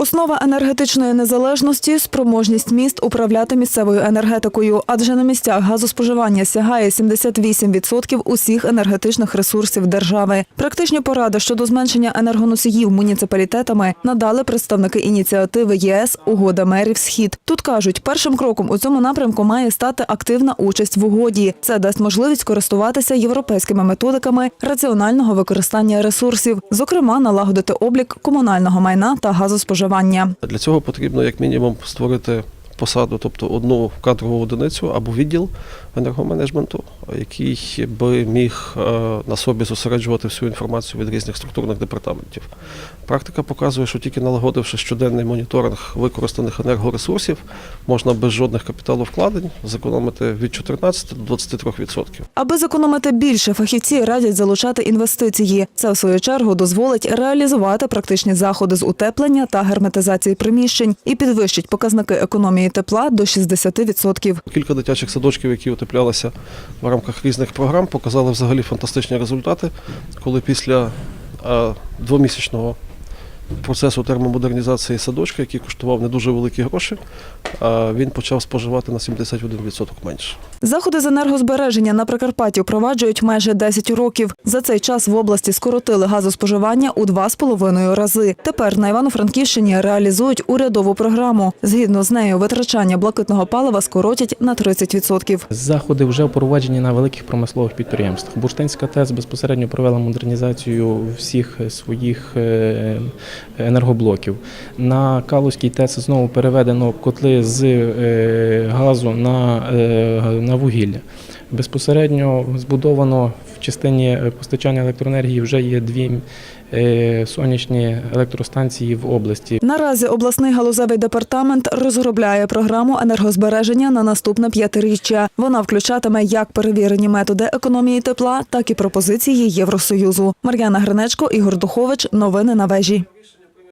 Основа енергетичної незалежності спроможність міст управляти місцевою енергетикою, адже на місцях газоспоживання сягає 78% усіх енергетичних ресурсів держави. Практичні поради щодо зменшення енергоносіїв муніципалітетами надали представники ініціативи ЄС Угода мерів Схід. Тут кажуть, першим кроком у цьому напрямку має стати активна участь в угоді. Це дасть можливість користуватися європейськими методиками раціонального використання ресурсів, зокрема налагодити облік комунального майна та газоспоживання. Для цього потрібно як мінімум створити посаду, тобто одну кадрову одиницю або відділ енергоменеджменту, який би міг е, на собі зосереджувати всю інформацію від різних структурних департаментів. Практика показує, що тільки налагодивши щоденний моніторинг використаних енергоресурсів, можна без жодних капіталовкладень зекономити від 14 до 23%. Аби зекономити більше, фахівці радять залучати інвестиції. Це в свою чергу дозволить реалізувати практичні заходи з утеплення та герметизації приміщень і підвищить показники економії тепла до 60%. Кілька дитячих садочків, які утеплялися в рамках різних програм, показали взагалі фантастичні результати, коли після е, двомісячного процесу термомодернізації садочка, який коштував не дуже великі гроші, він почав споживати на 71% менше. Заходи з енергозбереження на Прикарпатті впроваджують майже 10 років. За цей час в області скоротили газоспоживання у два з половиною рази. Тепер на Івано-Франківщині реалізують урядову програму. Згідно з нею, витрачання блакитного палива скоротять на 30%. Заходи вже впроваджені на великих промислових підприємствах. Бурштинська ТЕЦ безпосередньо провела модернізацію всіх своїх е, енергоблоків. На Калузькій ТЕЦ знову переведено котли з е, газу на, е, на вугілля. Безпосередньо збудовано в частині е, постачання електроенергії вже є дві е, сонячні електростанції в області. Наразі обласний галузевий департамент розробляє програму енергозбереження на наступне п'ятиріччя. Вона включатиме як перевірені методи економії тепла, так і пропозиції Євросоюзу. Мар'яна Гринечко, Ігор Духович. Новини на вежі.